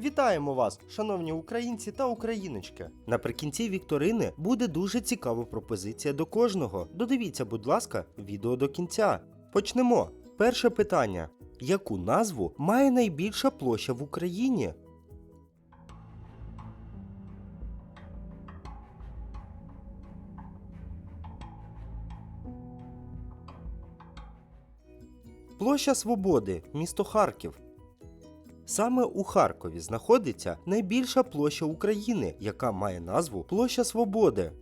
Вітаємо вас, шановні українці та україночки. Наприкінці вікторини буде дуже цікава пропозиція до кожного. Додивіться, будь ласка, відео до кінця. Почнемо. Перше питання: яку назву має найбільша площа в Україні? Площа Свободи, місто Харків. Саме у Харкові знаходиться найбільша площа України, яка має назву Площа Свободи.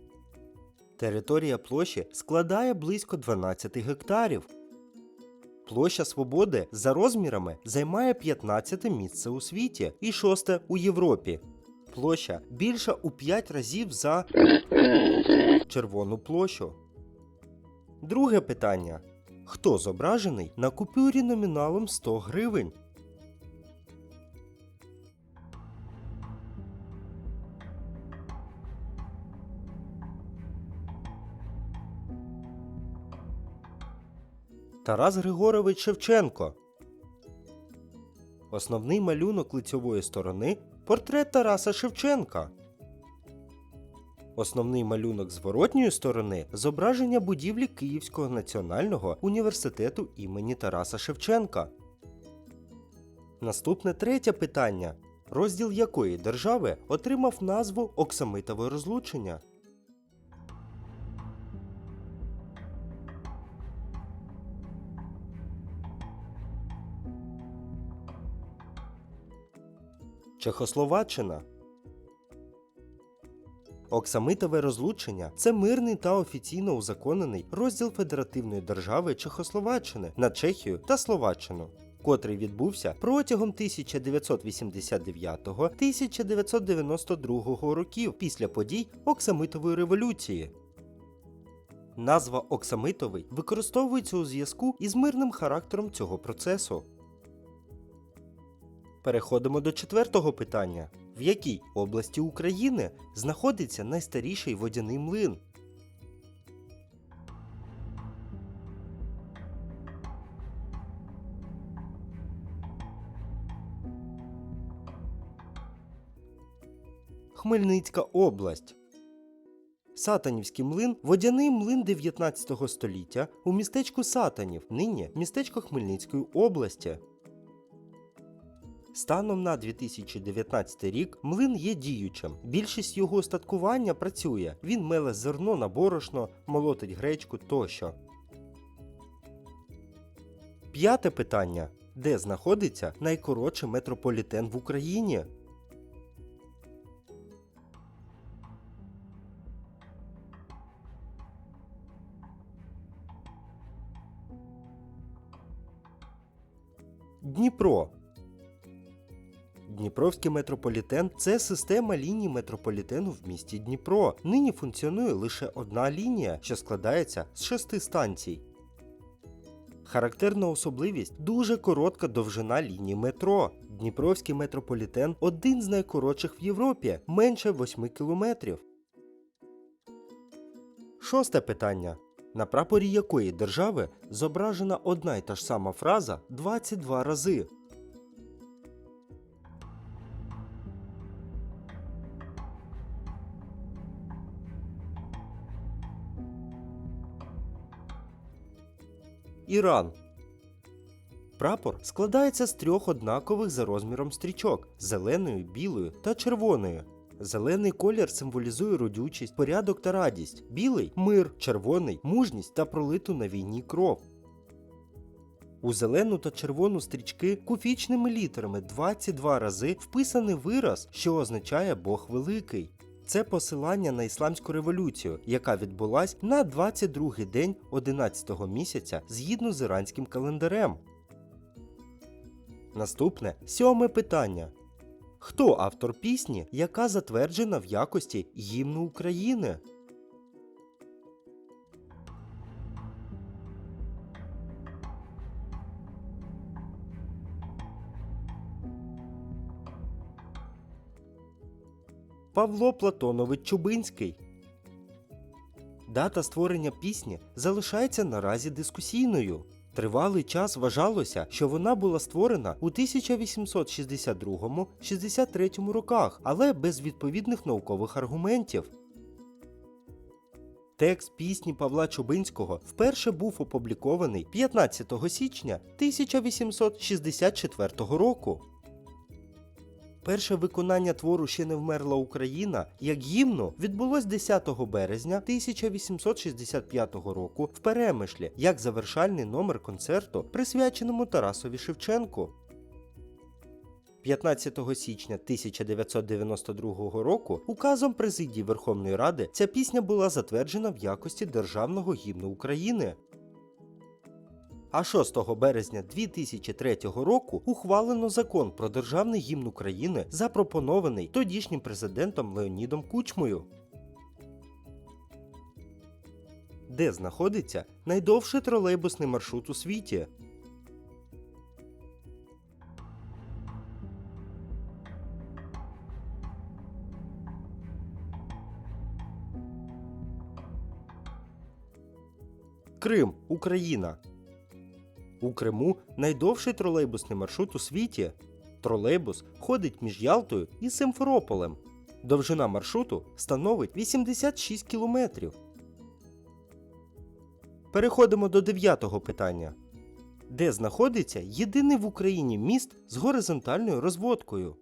Територія площі складає близько 12 гектарів. Площа Свободи за розмірами займає 15 місце у світі і 6 у Європі. Площа більша у 5 разів за Червону площу. Друге питання. Хто зображений на купюрі номіналом 100 гривень? Тарас Григорович Шевченко. Основний малюнок лицьової сторони портрет Тараса Шевченка. Основний малюнок зворотньої сторони зображення будівлі Київського національного університету імені Тараса Шевченка. Наступне третє питання. Розділ якої держави отримав назву Оксамитове розлучення? Чехословаччина. Оксамитове розлучення це мирний та офіційно узаконений розділ федеративної держави Чехословаччини на Чехію та Словаччину, котрий відбувся протягом 1989-1992 років після подій Оксамитової революції. Назва Оксамитовий використовується у зв'язку із мирним характером цього процесу. Переходимо до четвертого питання. В якій області України знаходиться найстаріший водяний млин? Хмельницька область. Сатанівський млин водяний млин 19 століття у містечку Сатанів, нині містечко Хмельницької області. Станом на 2019 рік млин є діючим. Більшість його устаткування працює. Він меле зерно на борошно, молотить гречку тощо. П'яте питання. Де знаходиться найкоротший метрополітен в Україні? Дніпро. Дніпровський метрополітен це система ліній метрополітену в місті Дніпро. Нині функціонує лише одна лінія, що складається з шести станцій. Характерна особливість дуже коротка довжина лінії метро. Дніпровський метрополітен один з найкоротших в Європі менше 8 кілометрів. Шосте питання. На прапорі якої держави зображена одна й та ж сама фраза 22 рази? Іран. Прапор складається з трьох однакових за розміром стрічок зеленою, білою та червоною. Зелений колір символізує родючість, порядок та радість, білий мир, червоний мужність та пролиту на війні кров. У зелену та червону стрічки куфічними літерами 22 рази вписаний вираз, що означає Бог Великий. Це посилання на ісламську революцію, яка відбулась на 22-й день 11-го місяця згідно з іранським календарем. Наступне сьоме питання. Хто автор пісні, яка затверджена в якості гімну України? Павло Платонович Чубинський. Дата створення пісні залишається наразі дискусійною. Тривалий час вважалося, що вона була створена у 1862-63 роках, але без відповідних наукових аргументів. Текст пісні Павла Чубинського вперше був опублікований 15 січня 1864 року. Перше виконання твору Ще не вмерла Україна як гімну відбулось 10 березня 1865 року в Перемишлі як завершальний номер концерту, присвяченому Тарасові Шевченку. 15 січня 1992 року указом президії Верховної Ради ця пісня була затверджена в якості державного гімну України. А 6 березня 2003 року ухвалено закон про державний гімн України, запропонований тодішнім президентом Леонідом Кучмою. Де знаходиться найдовший тролейбусний маршрут у світі? Крим, Україна. У Криму найдовший тролейбусний маршрут у світі. Тролейбус ходить між Ялтою і Симферополем. Довжина маршруту становить 86 кілометрів. Переходимо до дев'ятого питання. Де знаходиться єдиний в Україні міст з горизонтальною розводкою?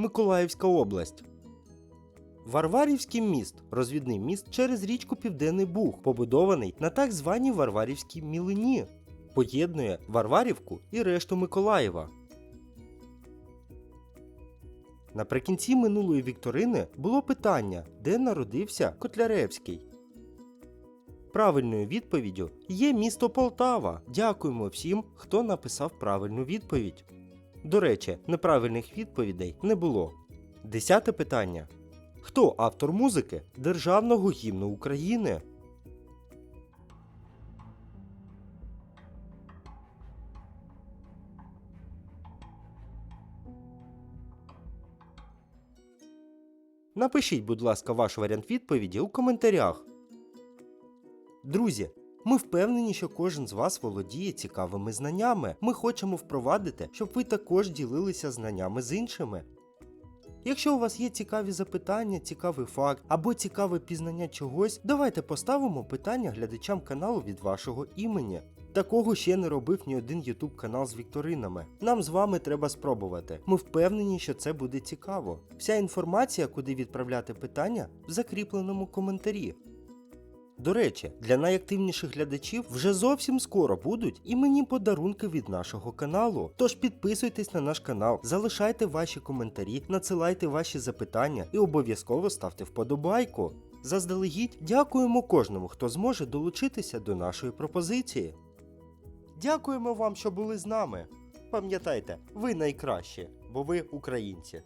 Миколаївська область. Варварівський міст розвідний міст через річку Південний Буг, побудований на так званій Варварівській мілині. Поєднує Варварівку і решту Миколаєва. Наприкінці минулої вікторини було питання, де народився Котляревський. Правильною відповіддю є місто Полтава. Дякуємо всім, хто написав правильну відповідь. До речі, неправильних відповідей не було. Десяте питання. Хто автор музики Державного гімну України? Напишіть, будь ласка, ваш варіант відповіді у коментарях. Друзі, ми впевнені, що кожен з вас володіє цікавими знаннями. Ми хочемо впровадити, щоб ви також ділилися знаннями з іншими. Якщо у вас є цікаві запитання, цікавий факт або цікаве пізнання чогось, давайте поставимо питання глядачам каналу від вашого імені. Такого ще не робив ні один YouTube канал з вікторинами. Нам з вами треба спробувати. Ми впевнені, що це буде цікаво. Вся інформація, куди відправляти питання, в закріпленому коментарі. До речі, для найактивніших глядачів вже зовсім скоро будуть іменні подарунки від нашого каналу. Тож підписуйтесь на наш канал, залишайте ваші коментарі, надсилайте ваші запитання і обов'язково ставте вподобайку. Заздалегідь дякуємо кожному, хто зможе долучитися до нашої пропозиції. Дякуємо вам, що були з нами. Пам'ятайте, ви найкращі, бо ви українці.